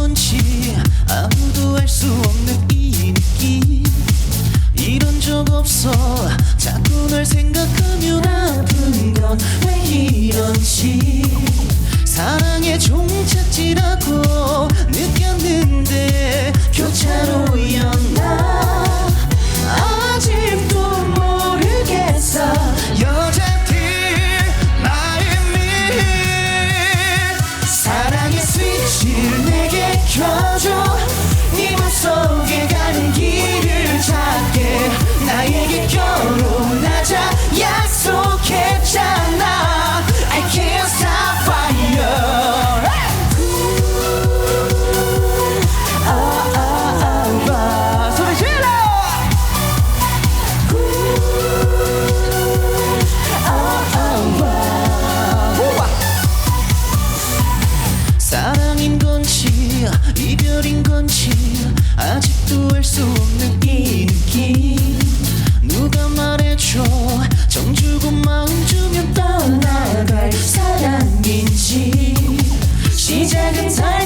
건지 아무도 알 수 없는 이 느낌. 이런 적 없어. 자꾸 널 생각하면 아픈 건 왜 이런지. Jack and Tiny.